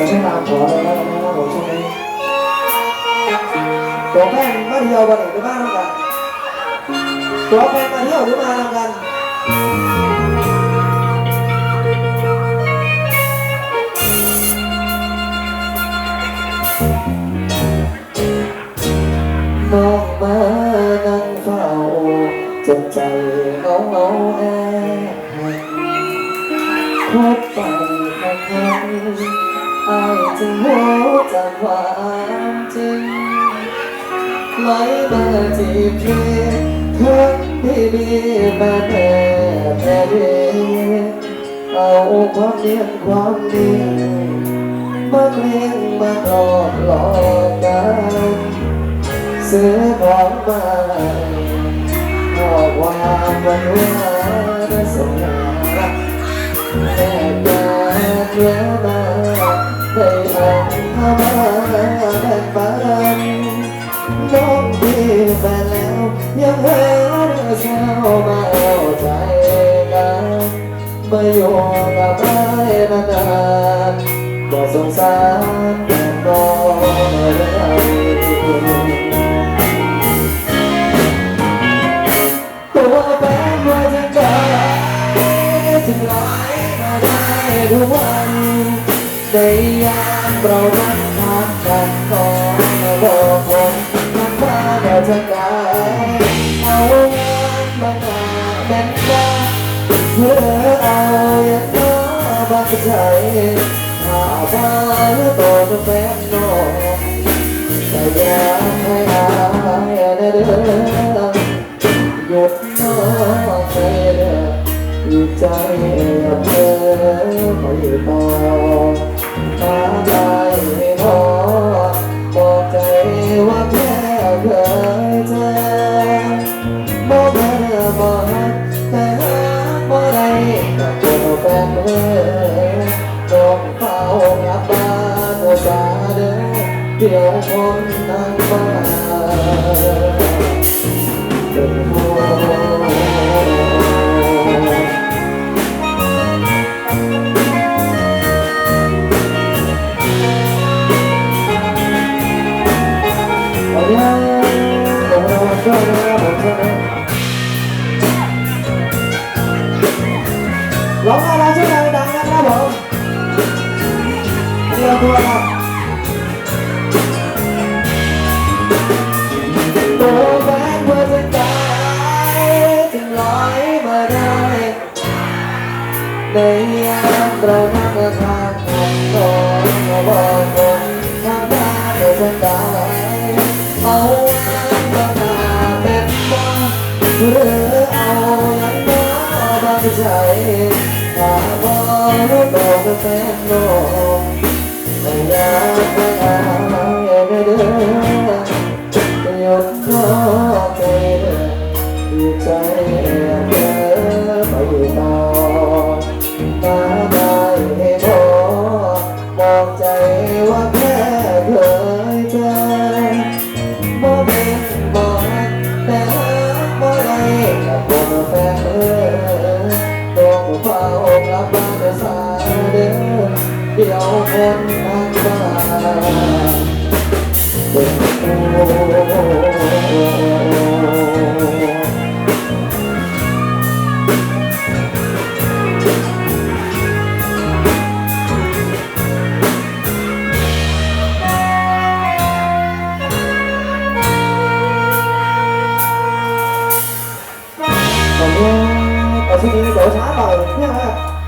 จะไม่ตามขอเลยแล้วนะครับผมช่วงนี้ตัวแฟนมาเที่ยววันไหนหรือบ้านทำกันตัวแฟนมาเที่ยวหรือมาทำกันน้องมานั่งเฝ้าจนใจเงาเงาแอบพบไปครั้งครั้ง อายจึงรู้จากความจริงไหลมาจีบพี่ทั้งที่มีแฟนแท้แท้ดีเอาความเนียนความดีมาเกลี้ยงมาหลอกหลอกกันซื้อของมาบอกว่าวันว่าได้สง ยังหาเรื่องเศร้ามาเอาใจกันมาอยู่กับไอ้นานๆบอกสงสารแม่น้องเลยตัวแฟนว่าจะกลับถึงไหลมาได้ทุกวันในยามเรานั้นพักกันก่อนมาบอกผมมันว่าเราจะกลั เพื่อเอาอย่างน้อบางใจถ้าบ้านตัวแฟนน้องแต่อยากให้อายได้เดินหยุดมองไปเลยอยู่ใจกับเธอไปต่อมาได เดี๋ยวคนนั่งบ้านเป็นห่วงเอาอย่าง ในยามเรานั่งข้างกันก่อนมาบอกผมทางบ้านเราจะตายเอาวันมาหน้าเป็นบ้าหรือเอาอย่างน้อบางใจถ้าบอกบอกแฟนน้องไม่อยากไปหาไม่เดิน เด้อเดี๋ยวคนทางบ้านเป็นโอ้ขอบคุณขอบคุ